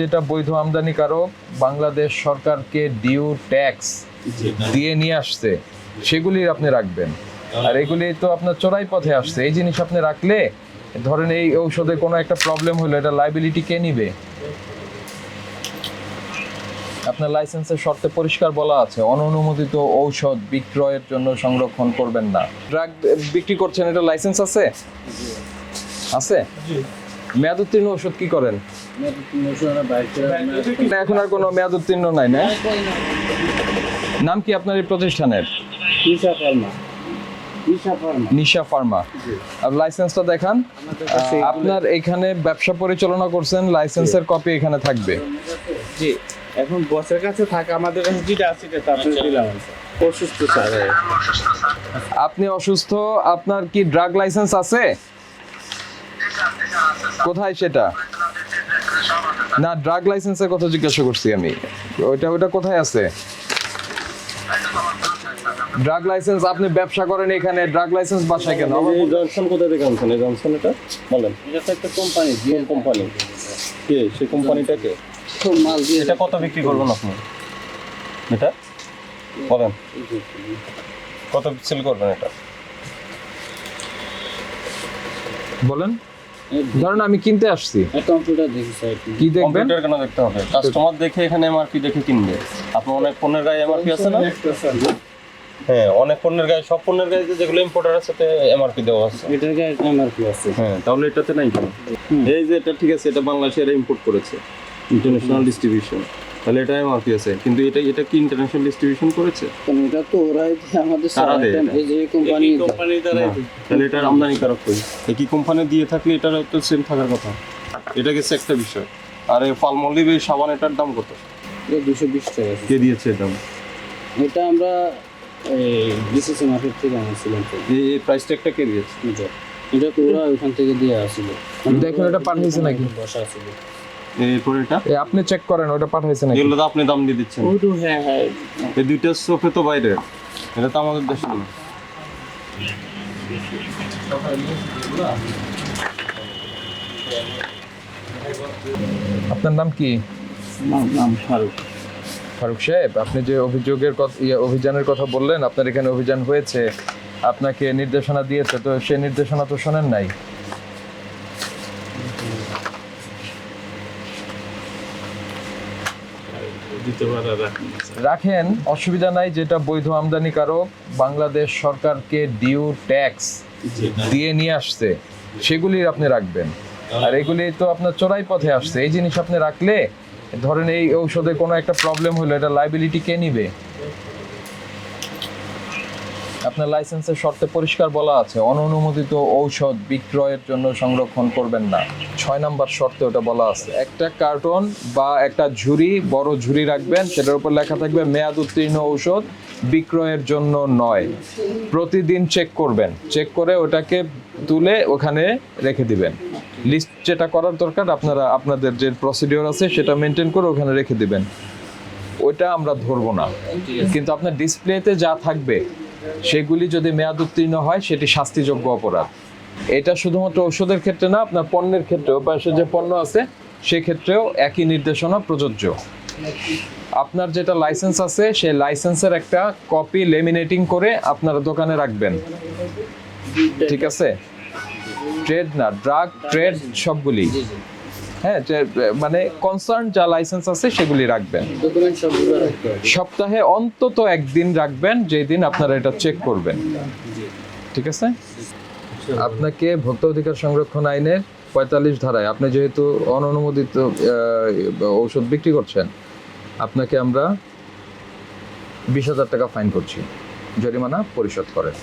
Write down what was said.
যেটা বৈধ আমদানিকারক বাংলাদেশ সরকারকে ডিউ ট্যাক্স দিয়ে নিয়ে আসছে। সেগুলি আপনি রাখবেন। আর এগুলি তো আপনার চোরাই পথে আসছে। এই জিনিস আপনি রাখলে ধরেন এই ঔষধে কোনো একটা প্রবলেম হলো এটা লাইবিলিটি কে নিবে? আপনার লাইসেন্সের শর্তে পরিষ্কার বলা আছে অননুমোদিত ঔষধ বিক্রয়ের জন্য সংরক্ষণ করবেন না। ড্রাগ বিক্রি করছেন এটা লাইসেন্স আছে? আছে? মেয়াদ উত্তীর্ণ ওষুধ কি করেন? এখন আর কোনো মেয়াদ উত্তীর্ণ নাই না? নাম কি আপনার এই প্রতিষ্ঠানের? নিশা ফার্মা। আর লাইসেন্সটা দেখান। আপনার এখানে ব্যবসা পরিচালনা করছেন লাইসেন্সের কপি এখানে থাকবে। জি এখন বসের কাছে থাকে আমাদের কাছে যেটা আছে সেটা তারপরে দিলাম অসুস্থ স্যার। আপনি অসুস্থ আপনার কি ড্রাগ লাইসেন্স আছে? কোথায় সেটা? না ড্রাগ লাইসেন্সের কথা জিজ্ঞাসা করছি আমি। ওইটা ওইটা কোথায় আছে? ড্রাগ লাইসেন্স আপনি ব্যবসা করেন এখানে ড্রাগ লাইসেন্স বাসায় কেন? এই জনসন কোথা থেকে আনছেন? এই জনসন এটা? বলেন। এটা তো একটা কোম্পানি কোন কোম্পানি কে? সেই কোম্পানিটা কে? খুব মাল দিয়ে এটা কত বিক্রি করবেন আপনি? এটা? বলেন। কত সেল করবেন এটা? বলেন। ধরেন আমি কিনতে আসছি। কম্পিউটার দেখি স্যার কি দেখবেন? কম্পিউটার কেন দেখতে হবে? কাস্টমার দেখে এখানে এমআরপি দেখে কিনবে। আপনার অনেক পণ্যের গায়ে এমআরপি আছে না? হ্যাঁ অনেক পণ্যের গায়ে সব পণ্যের গায়ে যেগুলো ইম্পোর্টার আছে তে এমআরপি দেওয়া আছে। এটার গায়ে এমআরপি আছে। হ্যাঁ তাহলে এটাতে নাই কেন? এই যে এটা ঠিক আছে এটা বাংলাদেশে এরা ইম্পোর্ট করেছে। ইন্টারন্যাশনাল ডিস্ট্রিবিউশন তাহলে এটা এমআরপি আছে কিন্তু এটা এটা কি ইন্টারন্যাশনাল ডিস্ট্রিবিউশন করেছে? এটা তো ওরাই আমাদের সারা এই যে কোম্পানি কোম্পানি দ্বারা তাহলে এটার আমদানিকারক কই? একই কোম্পানি দিয়ে থাকলে এটার তো সেম থাকার কথা। এটা গেছে একটা বিষয়। আর এই পালমলিভ এই সাবান এটার দাম কত? দুশো বিশ টাকা। কে দিয়েছে দাম? এটা আমরা এই বিসিসি মার্কেট থেকে আনছিলাম। এই এই প্রাইস ট্যাগটা কে দিয়েছে? এটা এটা তো ওরা ওখান থেকে দিয়ে আসছিল দেখুন এটা পাঠিয়েছে নাকি? বসা ছিল এরপর এটা আপনি চেক করেন ওটা পাঠাইছে নাকি? এগুলো তো আপনি দাম দিয়ে দিচ্ছেন। ওইটু হ্যাঁ হ্যাঁ। এই দুইটা সোফে তো বাইরে। এটা তো আমাদের দেশে না। আপনার নাম কি? নাম নাম ফারুক। ফারুক সাহেব আপনি যে অভিযোগের কথা ইয়ে, অভিযানের কথা বললেন আপনার এখানে অভিযান হয়েছে আপনাকে নির্দেশনা দিয়েছে তো সেই নির্দেশনা তো শোনেন নাই দিতে পারা রাখুন রাখেন অসুবিধা নাই যেটা বৈধ আমদানিকারক বাংলাদেশ সরকারকে ডিউ ট্যাক্স দিয়ে নিয়ে আসছে সেগুলি আপনি রাখবেন। আর এগুলি তো আপনার চোরাই পথে আসছে এই জিনিস আপনি রাখলে ধরেন এই ঔষধে কোনো একটা প্রবলেম হলো এটা লাইবিলিটি কে নিবে? আপনার লাইসেন্সের শর্তে পরিষ্কার বলা আছে অননুমোদিত ঔষধ বিক্রয়ের জন্য সংরক্ষণ করবেন না। ছয় নাম্বার শর্তে ওটা বলা আছে। একটা কার্টন বা একটা ঝুড়ি বড় ঝুড়ি রাখবেন সেটার উপর লেখা থাকবে মেয়াদ উত্তীর্ণ ঔষধ বিক্রয়ের জন্য নয়। প্রতিদিন চেক করবেন। চেক করে ওটাকে তুলে ওখানে রেখে দিবেন। লিস্ট যেটা করার দরকার আপনারা আপনাদের যে প্রসিডিওর আছে সেটা মেনটেন করে ওখানে রেখে দিবেন। ওইটা আমরা ধরবো না। কিন্তু আপনার ডিসপ্লেতে যা থাকবে সেগুলি যদি মেয়াদ উত্তীর্ণ হয়, সেটি শাস্তিযোগ্য অপরাধ। এটা শুধুমাত্র ওষুধের ক্ষেত্রে না, আপনার পণ্যের ক্ষেত্রেও পাশে যে পণ্য আছে, সেক্ষেত্রেও একই নির্দেশনা প্রযোজ্য। আপনার যেটা লাইসেন্স আছে, সেই লাইসেন্সের একটা কপি লেমিনেটিং করে আপনার দোকানে রাখবেন। ঠিক আছে? ট্রেড না, ড্রাগ, ট্রেড সবগুলি। হ্যাঁ মানে কনসার্ন যা লাইসেন্স আছে সেগুলি রাখবেন। সপ্তাহে অন্তত একদিন রাখবেন যেই দিন আপনারা এটা চেক করবেন। ঠিক আছে? আপনাকে ভোক্তা অধিকার সংরক্ষণ আইনের পঁয়তাল্লিশ ধারায় আপনি যেহেতু অননুমোদিত ঔষধ বিক্রি করছেন আপনাকে আমরা বিশ হাজার টাকা ফাইন করছি জরিমানা পরিশোধ করেন।